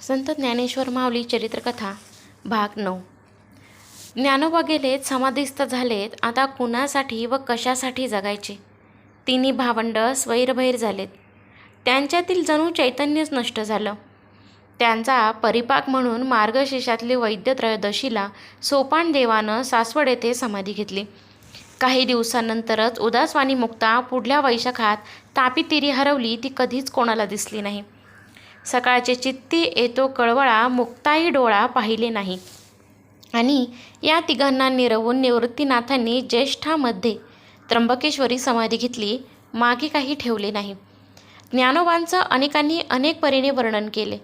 संत ज्ञानेश्वर माऊली चरित्रकथा भाग नऊ. ज्ञानोबा गेलेत समाधिस्थ झालेत आता कुणासाठी व कशासाठी जगायचे? तिन्ही भावंड स्वैरभैर झालेत. त्यांच्यातील जणू चैतन्यच नष्ट झालं. त्यांचा परिपाक म्हणून मार्गशीर्षातली वैद्यत्रयोदशीला सोपान देवानं सासवड येथे समाधी घेतली. काही दिवसांनंतरच उदासवाणी मुक्ता पुढल्या वैशाखात तापीतिरी हरवली ती कधीच कोणाला दिसली नाही. सकाळचे चित्ती येतो कळवळा मुक्ताई डोळा पाहिले नाही. आणि या तिघांना निरवून निवृत्तीनाथांनी ज्येष्ठामध्ये त्र्यंबकेश्वरी समाधी घेतली मागे काही ठेवले नाही. ज्ञानोबांचं अनेकांनी अनेक परीने वर्णन केले.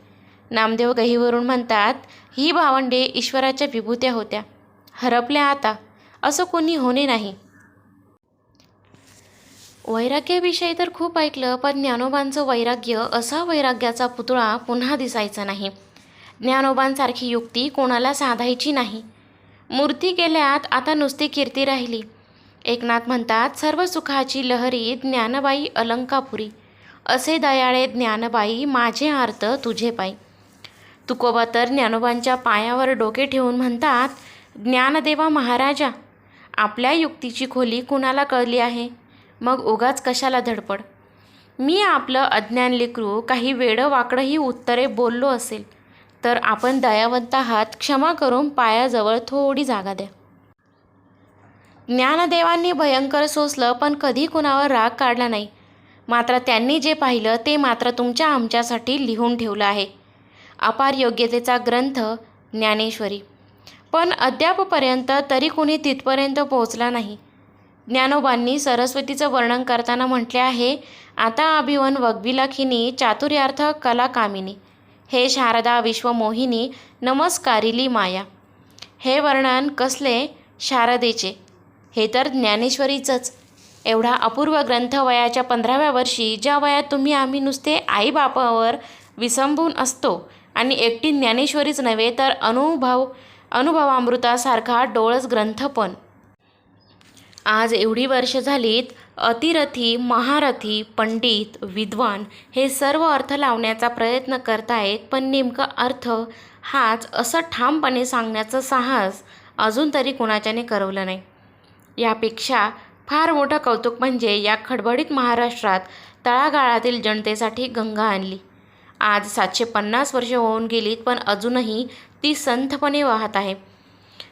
नामदेव गहीवरून म्हणतात ही भावंडे ईश्वराच्या विभूत्या होत्या. हरपल्या आता. असं कोणी होणे नाही. वैराग्याविषयी तर खूप ऐकलं पण ज्ञानोबांचं वैराग्य असा वैराग्याचा पुतळा पुन्हा दिसायचा नाही. ज्ञानोबांसारखी युक्ती कोणाला साधायची नाही. मूर्ती गेल्यात आता नुसती कीर्ती राहिली. एकनाथ म्हणतात सर्व सुखाची लहरी ज्ञानबाई अलंकापुरी. असे दयाळे ज्ञानबाई माझे आर्त तुझे पायी. तुकोबा तर ज्ञानोबांच्या पायावर डोके ठेवून म्हणतात ज्ञानदेवा महाराजा आपल्या युक्तीची खोली कुणाला कळली आहे? मग उगाच कशाला धडपड? मी आपलं अज्ञान लेकरू काही वेडं वाकडंही उत्तरे बोललो असेल तर आपण दयावंत आहात क्षमा करून पायाजवळ थोडी जागा द्या. ज्ञानदेवांनी भयंकर सोसलं पण कधी कुणावर राग काढला नाही. मात्र त्यांनी जे पाहिलं ते मात्र तुमच्या आमच्यासाठी लिहून ठेवलं आहे. अपार योग्यतेचा ग्रंथ ज्ञानेश्वरी. पण अद्यापपर्यंत तरी कुणी तिथपर्यंत पोहोचला नाही. ज्ञानोबांनी सरस्वतीचं वर्णन करताना म्हटले आहे आता अभिवन वग्विलाखिनी चातुर्यार्थ कला कामिनी हे शारदा विश्वमोहिनी नमस्कारिली माया हे वर्णन कसले शारदेचे हे तर ज्ञानेश्वरीचंच. एवढा अपूर्व ग्रंथ वयाच्या पंधराव्या वर्षी ज्या वयात तुम्ही आम्ही नुसते आईबापावर विसंबून असतो आणि एकटी ज्ञानेश्वरीच नव्हे तर अनुभव अनुभवामृतासारखा डोळस ग्रंथ पण. आज एवढी वर्ष झालीत अतिरथी महारथी पंडित विद्वान हे सर्व अर्थ लावण्याचा प्रयत्न करतायत पण नेमका अर्थ हाच असं ठामपणे सांगण्याचं साहस अजून तरी कुणाच्याने करवलं नाही. यापेक्षा फार मोठं कौतुक म्हणजे या खडबडीत महाराष्ट्रात तळागाळातील जनतेसाठी गंगा आणली. आज सातशे पन्नास वर्षे होऊन गेलीत पण अजूनही ती संथपणे वाहत आहे.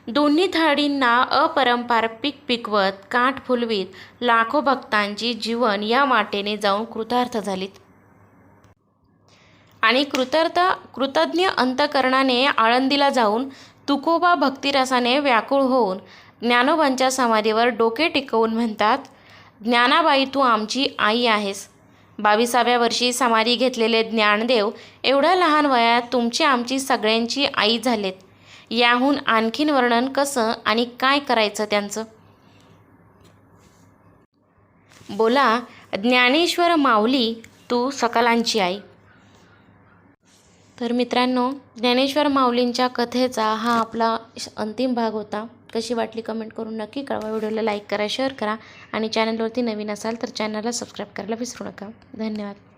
दोन्ही थाळींना अपरंपारपिक पिकवत काठ फुलवीत लाखो भक्तांची जीवन या वाटेने जाऊन कृतार्थ झालीत. आणि कृतर्थ कृतज्ञ अंतकरणाने आळंदीला जाऊन तुकोबा भक्तिरसाने व्याकुळ होऊन ज्ञानोबांच्या समाधीवर डोके टिकवून म्हणतात ज्ञानाबाई तू आमची आई आहेस. बावीसाव्या वर्षी समाधी घेतलेले ज्ञानदेव एवढ्या लहान वयात तुमची आमची सगळ्यांची आई झालेत. याहून आणखीन वर्णन कसं आणि काय करायचं त्यांचं? बोला ज्ञानेश्वर माऊली तू सकलांची आई. तर मित्रांनो ज्ञानेश्वर माऊलींच्या कथेचा हा आपला अंतिम भाग होता. कशी वाटली कमेंट करून नक्की कळवा. व्हिडिओला लाईक करा शेअर करा आणि चॅनलवरती नवीन असाल तर चॅनलला सबस्क्राईब करायला विसरू नका. धन्यवाद.